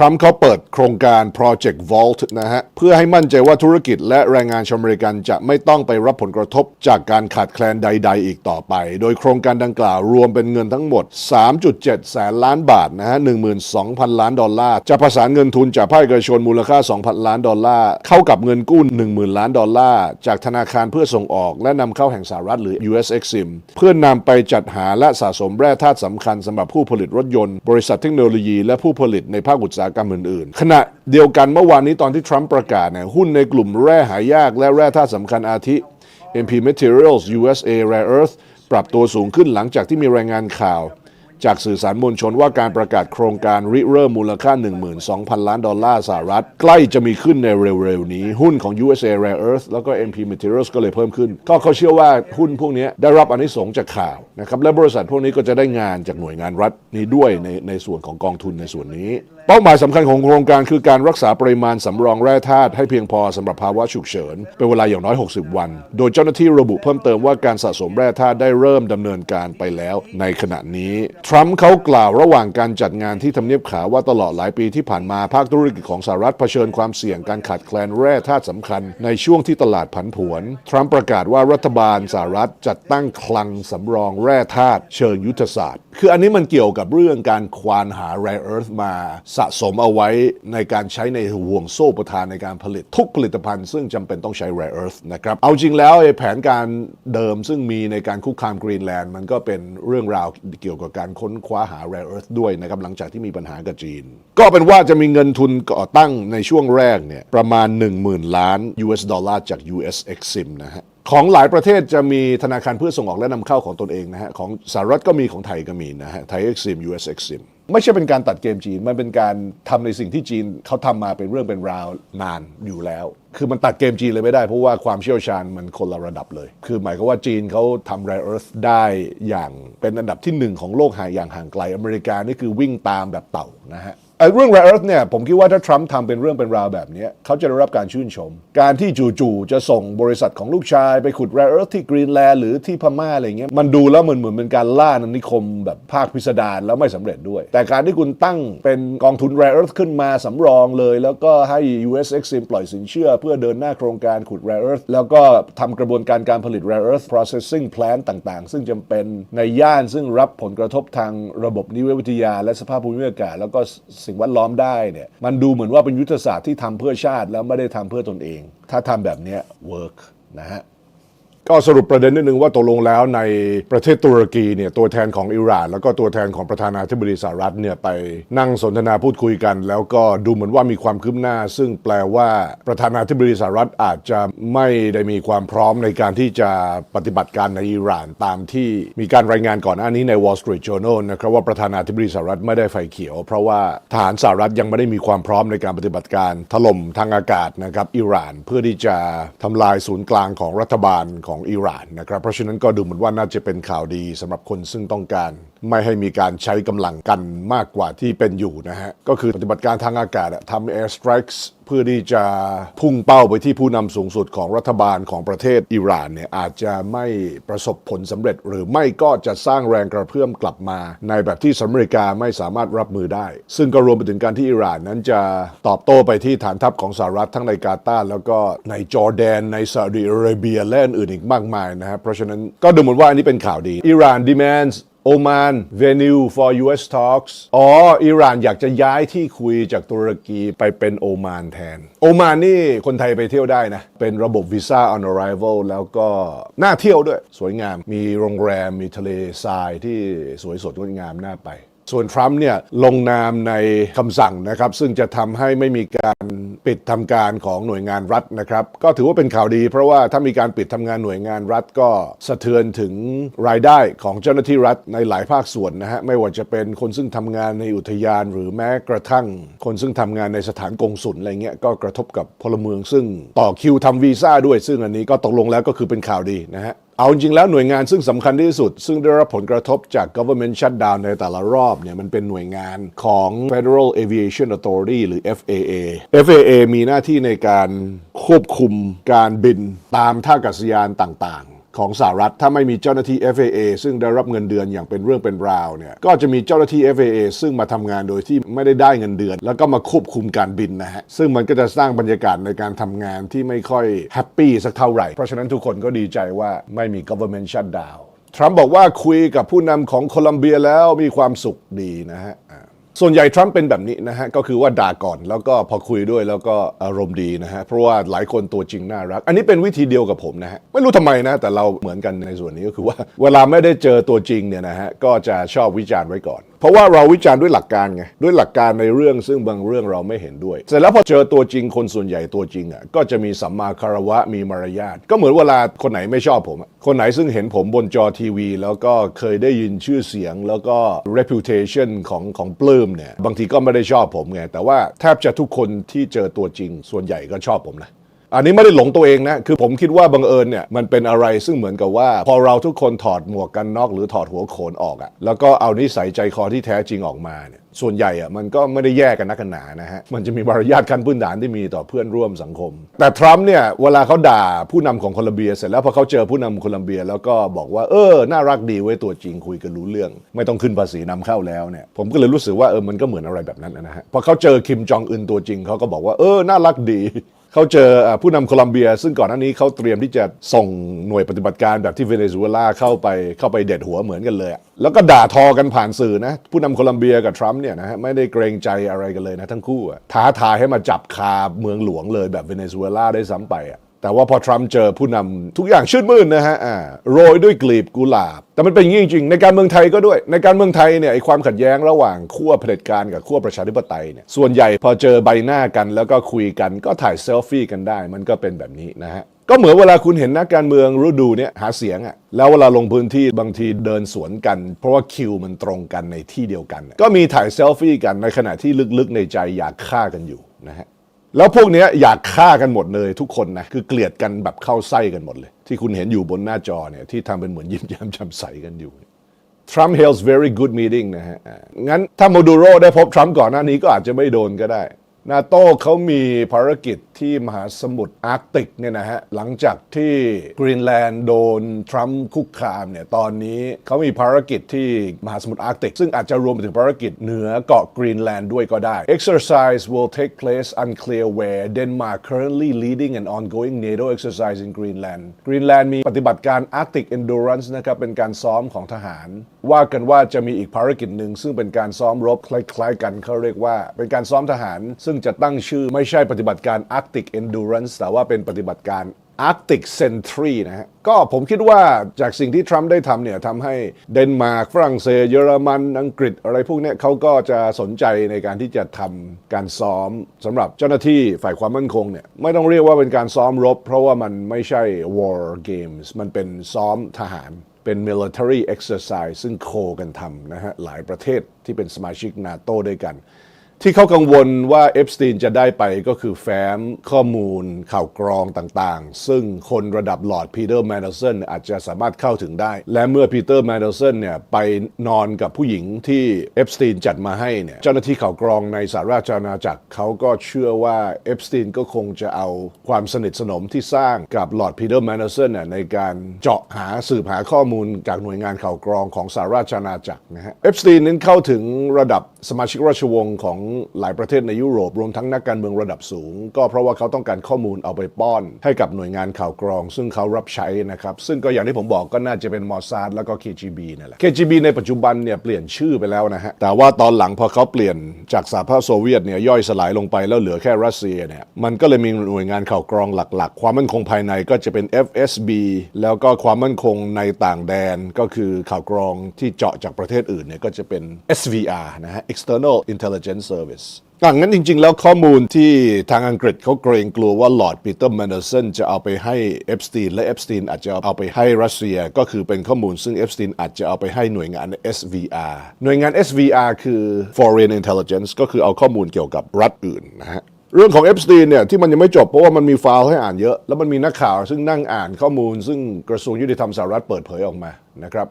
ทรัมป์เขาเปิดโครงการ Project Vault นะฮะ เพื่อให้มั่นใจว่าธุรกิจและแรงงานชาวอเมริกันจะไม่ต้องไปรับผลกระทบจากการขาดแคลนใด ๆ อีกต่อไป โดยโครงการดังกล่าวรวมเป็นเงินทั้งหมด 3.7 แสนล้านบาทนะฮะ 12,000 ล้านดอลลาร์ จะประสานเงินทุนจากภาคเอกชนมูลค่า 2,000 ล้านดอลลาร์ เข้ากับเงินกู้ 10,000 ล้านดอลลาร์ จากธนาคารเพื่อส่งออก และนำเข้าแห่งสหรัฐหรือ US Exim เพื่อนำไปจัดหาและสะสมแร่ธาตุสำคัญสำหรับผู้ผลิตรถยนต์ บริษัทเทคโนโลยี และผู้ผลิตในภาคอุตสาหกรรมอื่นๆ ขณะเดียวกันเมื่อวานนี้ตอนที่ทรัมป์ประกาศเนี่ยหุ้นในกลุ่มแร่หายากและแร่ธาตุสำคัญอาทิ MP Materials USA Rare Earth ปรับตัวสูงขึ้นหลังจากที่มีรายงานข่าว จากสื่อสารมวลชนว่าการประกาศโครงการริเริ่มมูลค่า 12,000 ล้านดอลลาร์สหรัฐ ใกล้จะมีขึ้นในเร็วๆ นี้ หุ้นของ USA Rare Earth แล้วก็ MP Materials ก็เลยเพิ่มขึ้น ก็เขาเชื่อว่าหุ้นพวกนี้ได้รับอนิสงจากข่าวนะครับและบริษัทพวกนี้ก็จะได้งานจากหน่วยงานรัฐนี้ด้วยในในส่วนของกองทุนในส่วนนี้ เป้าหมายสำคัญของโครงการคือการรักษาปริมาณสำรองแร่ธาตุให้เพียงพอสำหรับภาวะฉุกเฉินเป็นเวลาอย่างน้อย 60 วัน โดยเจ้าหน้าที่ระบุเพิ่มเติมว่าการสะสมแร่ธาตุได้เริ่มดำเนินการไปแล้วในขณะนี้ทรัมป์เขากล่าวระหว่างการจัดงานที่ทำเนียบขาวว่าตลอดหลายปีที่ผ่านมาภาคธุรกิจของสหรัฐเผชิญความเสี่ยงการขาดแคลนแร่ธาตุสำคัญในช่วงที่ตลาดผันผวน ทรัมป์ประกาศว่ารัฐบาลสหรัฐจัดตั้งคลังสำรองแร่ธาตุเชิงยุทธศาสตร์ คืออันนี้มันเกี่ยวกับเรื่องการควานหา rare earth มาสะสมเอาไว้ในการใช้ในห่วงโซ่ประทานในการผลิตทุกผลิตภัณฑ์ ซึ่งจำเป็นต้องใช้ rare earth นะครับเอาจริงแล้วไอ้แผนการเดิมซึ่งมีในการคุกคามกรีนแลนด์มันก็เป็นเรื่องราวเกี่ยวกับการค้นคว้าหาแร่เอิร์ธด้วยนะครับหลังจากที่มีปัญหากับจีน ก็เป็นว่าจะมีเงินทุนก่อตั้งในช่วงแรกเนี่ยประมาณ 10,000 ล้าน US ดอลลาร์จาก US Exim นะฮะของหลายประเทศจะมีธนาคารเพื่อส่งออกและนำเข้าของตนเองนะฮะของสหรัฐก็มีของไทยก็มีนะฮะไทยเอ็กซิม US Exim ไม่ใช่เป็นการตัดเกมจีน มันเป็นการทำในสิ่งที่จีนเขาทำมาเป็นเรื่องเป็นราวนานอยู่แล้ว คือมันตัดเกมจีนเลยไม่ได้ เพราะว่าความเชี่ยวชาญมันคนละระดับเลย คือหมายความว่าจีนเขาทำ rare earth ได้อย่างเป็นอันดับที่หนึ่งของโลกห่างอย่างห่างไกลอเมริกานี่คือวิ่งตามแบบเต่านะฮะ เอ่อเรื่อง rare earth เนี่ยผมคิดว่าถ้าทรัมป์ทำเป็นเรื่องเป็นราวแบบนี้เขาจะได้รับการชื่นชม การที่จู่ๆจะส่งบริษัทของลูกชายไปขุด rare earth ที่กรีนแลนด์หรือที่พม่าอะไรเงี้ยมันดูแล้วเหมือนเหมือนเป็นการล่าอาณานิคมแบบภาคพิสดารแล้วไม่สำเร็จด้วย แต่การที่คุณตั้งเป็นกองทุน rare earth ขึ้นมาสำรองเลย แล้วก็ให้ US Exim ปล่อยสินเชื่อ เพื่อเดินหน้าโครงการขุด rare earth แล้วก็ทำกระบวนการการผลิต rare earth processing plant ต่างๆ ซึ่งจำเป็นในย่านซึ่งรับผลกระทบทางระบบนิเวศวิทยา และสภาพภูมิอากาศแล้วก็สิ่งแวดล้อมได้เนี่ยมันดูเหมือนว่าเป็นยุทธศาสตร์ที่ทำเพื่อชาติแล้วไม่ได้ทำเพื่อตนเอง ถ้าทำแบบนี้ work นะฮะ ก็สรุปประเด็นนิดนึงว่าตกลงแล้วในประเทศตุรกีเนี่ยตัวแทนของอิหร่าน แล้วก็ตัวแทนของประธานาธิบดีสหรัฐเนี่ยไปนั่งสนทนาพูดคุยกัน แล้วก็ดูเหมือนว่ามีความคืบหน้า ซึ่งแปลว่าประธานาธิบดีสหรัฐอาจจะไม่ได้มีความพร้อมในการที่จะปฏิบัติการในอิหร่านตามที่มีการรายงานก่อนหน้านี้ใน Wall Street Journal นะครับว่าประธานาธิบดีสหรัฐไม่ได้ไฟเขียว เพราะว่าทหารสหรัฐยังไม่ได้มีความพร้อมในการปฏิบัติการถล่มทางอากาศนะครับอิหร่าน เพื่อที่จะทำลายศูนย์กลางของรัฐบาลของอิหร่านนะครับเพราะฉะนั้นก็ดูเหมือนว่าน่าจะเป็นข่าวดีสำหรับคนซึ่งต้องการ ไม่ให้มีการใช้กำลังกันมากกว่าที่เป็นอยู่นะฮะ ก็คือปฏิบัติการทางอากาศทำ air strikes เพื่อที่จะพุ่งเป้าไปที่ผู้นำสูงสุดของรัฐบาลของประเทศอิหร่านเนี่ยอาจจะไม่ประสบผลสำเร็จ หรือไม่ก็จะสร้างแรงกระเพื่อมกลับมา ในแบบที่สหรัฐอเมริกาไม่สามารถรับมือได้ ซึ่งก็รวมไปถึงการที่อิหร่านนั้นจะตอบโต้ไปที่ฐานทัพของสหรัฐทั้งในกาตาร์แล้วก็ในจอร์แดน ในซาอุดิอาระเบียและอื่นอีกมากมายนะฮะเพราะฉะนั้นก็ดูเหมือนว่าอันนี้เป็นข่าวดีอิหร่าน demands โอมาน venue for US talks อ๋อ อิหร่านอยากจะย้ายที่คุยจากตุรกีไปเป็นโอมานแทน โอมานนี่คนไทยไปเที่ยวได้นะ เป็นระบบวีซ่า on arrival แล้วก็น่าเที่ยวด้วย สวยงาม มีโรงแรม มีทะเลทรายที่สวยสดงดงามน่าไป ส่วนทรัมป์เนี่ยลงนามในคำสั่งนะครับ ซึ่งจะทำให้ไม่มีการปิดทำการของหน่วยงานรัฐนะครับ ก็ถือว่าเป็นข่าวดี เพราะว่าถ้ามีการปิดทำงานหน่วยงานรัฐก็สะเทือนถึงรายได้ของเจ้าหน้าที่รัฐในหลายภาคส่วนนะฮะไม่ว่าจะเป็นคนซึ่งทำงานในอุทยาน หรือแม้กระทั่ง คนซึ่งทำงานในสถานกงสุลอะไรเงี้ยก็กระทบกับพลเมืองซึ่งต่อคิวทำวีซ่าด้วย ซึ่งอันนี้ก็ตกลงแล้วก็คือเป็นข่าวดีนะฮะ เอาจริงแล้วหน่วยงานซึ่งสำคัญที่สุด ซึ่งได้รับผลกระทบจาก government shutdown ในแต่ละรอบเนี่ยมันเป็นหน่วยงานของ Federal Aviation Authority หรือ FAA FAA มีหน้าที่ในการควบคุมการบินตามท่าอากาศยานต่างๆ ของสหรัฐ ถ้าไม่มีเจ้าหน้าที่ FAA ซึ่งได้รับเงินเดือนอย่างเป็นเรื่องเป็นราวเนี่ยก็จะมีเจ้าหน้าที่ FAA ซึ่งมาทำงานโดยที่ไม่ได้ได้เงินเดือน แล้วก็มาควบคุมการบินนะฮะซึ่งมันก็จะสร้างบรรยากาศในการทำงานที่ไม่ค่อยแฮปปี้สักเท่าไหร่ เพราะฉะนั้นทุกคนก็ดีใจว่าไม่มี government shutdown ทรัมป์บอกว่าคุยกับผู้นำของโคลัมเบียแล้วมีความสุขดีนะฮะ ส่วนใหญ่ทรัมป์เป็นแบบนี้นะฮะก็คือว่าด่าก่อนแล้วก็พอคุยด้วยแล้วก็อารมณ์ดีนะฮะเพราะว่าหลายคนตัวจริงน่ารัก อันนี้เป็นวิธีเดียวกับผมนะฮะไม่รู้ทำไมนะแต่เราเหมือนกันในส่วนนี้ก็คือว่า เวลาไม่ได้เจอตัวจริงเนี่ยนะฮะก็จะชอบวิจารณ์ไว้ก่อน เพราะว่าเราวิจารณ์ด้วยหลักการไงด้วยหลักการในเรื่องซึ่งบางเรื่องเราไม่เห็นด้วย เสร็จแล้วพอเจอตัวจริงคนส่วนใหญ่ตัวจริงอะก็จะมีสัมมาคารวะมีมารยาทก็เหมือนเวลาคนไหนไม่ชอบผมอะคนไหนซึ่งเห็นผมบนจอทีวี แล้วก็เคยได้ยินชื่อเสียง แล้วก็ reputation ของของปลื้มเนี่ยบางทีก็ไม่ได้ชอบผมไงแต่ว่าแทบจะทุกคนที่เจอตัวจริงส่วนใหญ่ก็ชอบผมนะ อันนี้ไม่ได้หลงตัวเองนะ คือผมคิดว่าบังเอิญเนี่ยมันเป็นอะไรซึ่งเหมือนกับว่า พอเราทุกคนถอดหมวกกันน็อกหรือถอดหัวโขนออกอะแล้วก็เอานิสัยใจคอที่แท้จริงออกมาเนี่ยส่วนใหญ่อะมันก็ไม่ได้แยกกันนักกันหนานะฮะ มันจะมีมารยาทขั้นพื้นฐานที่มีต่อเพื่อนร่วมสังคม แต่ทรัมป์เนี่ยเวลาเขาด่าผู้นำของโคลัมเบียเสร็จแล้วพอเขาเจอผู้นำโคลัมเบีย แล้วก็บอกว่าเออน่ารักดีไว้ยตัวจริงคุยกันรู้เรื่อง ไม่ต้องขึ้นภาษีนำเข้าแล้วเนี่ยผมก็เลยรู้สึกว่าเออมันก็เหมือนอะไรแบบนั้นนะฮะพอเขาเจอคิมจองอึนตัวจริงเขาก็บอกว่าเออน่ารักดี เขาเจอผู้นำโคลัมเบีย ซึ่งก่อนหน้านี้เขาเตรียมที่จะส่งหน่วยปฏิบัติการแบบที่เวเนซุเอลาเข้าไปเข้าไปเด็ดหัวเหมือนกันเลย แล้วก็ด่าทอกันผ่านสื่อนะ ผู้นำโคลัมเบียกับทรัมป์เนี่ยนะฮะไม่ได้เกรงใจอะไรกันเลยนะทั้งคู่อะท้าทายให้มาจับคาเมืองหลวงเลยแบบเวเนซุเอลาได้ซ้ำไปอะ แต่ว่าพอทรัมป์เจอผู้นำทุกอย่างชื่นมื่นนะฮะโรยด้วยกลีบกุหลาบ แต่มันเป็นอย่างนี้จริงๆ ในการเมืองไทยก็ด้วย ในการเมืองไทยเนี่ยไอความขัดแย้งระหว่างขั้วเผด็จการกับขั้วประชาธิปไตยเนี่ยส่วนใหญ่พอเจอใบหน้ากัน แล้วก็คุยกันก็ถ่ายเซลฟี่กันได้ มันก็เป็นแบบนี้นะฮะก็เหมือนเวลาคุณเห็นนักการเมืองฤดูเนี่ยหาเสียงอะแล้วเวลาลงพื้นที่บางทีเดินสวนกัน เพราะว่าคิวมันตรงกันในที่เดียวกัน ก็มีถ่ายเซลฟี่กันในขณะที่ลึกๆในใจอยากฆ่ากันอยู่นะฮะ แล้วพวกนี้อยากฆ่ากันหมดเลยทุกคนนะคือเกลียดกันแบบเข้าไส้กันหมดเลย ที่คุณเห็นอยู่บนหน้าจอเนี่ยที่ทำเป็นเหมือนยิ้มแย้มจำใสกันอยู่ Trump hails very good meeting นะฮะงั้นถ้าโมดูโรได้พบทรัมป์ก่อนหน้านี้ก็อาจจะไม่โดนก็ได้ นาโต้เขามีภารกิจที่มหาสมุทรอาร์กติกเนี่ยนะฮะหลังจากที่กรีนแลนด์โดนทรัมป์คุกคามเนี่ยตอนนี้เขามีภารกิจที่มหาสมุทรอาร์กติก ซึ่งอาจจะรวมไปถึงภารกิจเหนือเกาะกรีนแลนด์ด้วยก็ได้ Exercise will take place unclear where Denmark currently leading an ongoing NATO exercise in Greenland Greenland มีปฏิบัติการ Arctic Endurance นะครับเป็นการซ้อมของทหาร ว่ากันว่าจะมีอีกภารกิจหนึ่งซึ่งเป็นการซ้อมรบคล้ายๆ กันเขาเรียกว่าเป็นการซ้อมทหาร ซึ่งจะตั้งชื่อไม่ใช่ปฏิบัติการ Arctic Endurance แต่ว่าเป็นปฏิบัติการ Arctic Sentry นะฮะ ก็ผมคิดว่าจากสิ่งที่ทรัมป์ได้ทำเนี่ยทำให้เดนมาร์กฝรั่งเศสเยอรมันอังกฤษอะไรพวกเนี้ยเขาก็จะสนใจในการที่จะทำการซ้อมสำหรับเจ้าหน้าที่ฝ่ายความมั่นคงเนี่ย ไม่ต้องเรียกว่าเป็นการซ้อมรบ เพราะว่ามันไม่ใช่ war games มันเป็นซ้อมทหารเป็น military exercise ซึ่งโคกันทำนะฮะหลายประเทศที่เป็นสมาชิกนาโตด้วยกัน ที่เขากังวลว่าเอฟสตีนจะได้ไปก็คือแฟ้มข้อมูลข่าวกรองต่างๆ ซึ่งคนระดับหลอร์ดพีเตอร์แมนเดลสันอาจจะสามารถเข้าถึงได้ และเมื่อพีเตอร์แมนเดลสันเนี่ยไปนอนกับผู้หญิงที่เอฟสตีนจัดมาให้เนี่ยเจ้าหน้าที่ข่าวกรองในสหราชอาณาจักรเขาก็เชื่อว่าเอฟสตีนก็คงจะเอาความสนิทสนมที่สร้างกับหลอร์ดพีเตอร์แมนเดลสันเนี่ยในการเจาะหาสืบหาข้อมูลจากหน่วยงานข่าวกรองของสหราชอาณาจักรนะฮะเอฟสตีนนั้นเข้าถึงระดับสมาชิกราชวงศ์ของหลายประเทศในยุโรปรวมทั้งนักการเมืองระดับสูง ก็เพราะว่าเขาต้องการข้อมูลเอาไปป้อน ให้กับหน่วยงานข่าวกรอง ซึ่งเขารับใช้นะครับ ซึ่งก็อย่างที่ผมบอกก็น่าจะเป็นมอซาดแล้วก็ KGB นั่นแหละ KGB ในปัจจุบันเนี่ยเปลี่ยนชื่อไปแล้วนะฮะแต่ว่าตอนหลังพอเขาเปลี่ยนจากสหภาพโซเวียตเนี่ยย่อยสลายลงไปแล้วเหลือแค่รัสเซียเนี่ยมันก็เลยมีหน่วยงานข่าวกรองหลัก ๆ ความมั่นคงภายในก็จะเป็น FSB แล้วก็ความมั่นคงในต่างแดนก็คือข่าวกรองที่เจาะจากประเทศอื่นเนี่ยก็จะเป็น SVR นะฮะ External Intelligence Service อะงั้นจริง ๆ แล้วข้อมูลที่ทางอังกฤษเขาเกรงกลัวว่าลอร์ดปีเตอร์แมนเดลสันจะเอาไปให้เอฟสตีนและเอฟสตีนอาจจะเอาไปให้รัสเซีย ก็คือเป็นข้อมูลซึ่งเอฟสตีนอาจจะเอาไปให้หน่วยงาน SVR หน่วยงาน SVR คือ Foreign Intelligence ก็คือเอาข้อมูลเกี่ยวกับรัฐอื่นนะฮะเรื่องของเอฟสตีนเนี่ยที่มันยังไม่จบเพราะว่ามันมีไฟล์ให้อ่านเยอะ แล้วมันมีนักข่าวซึ่งนั่งอ่านข้อมูล ซึ่งกระทรวงยุติธรรมสหรัฐเปิดเผยออกมานะครับ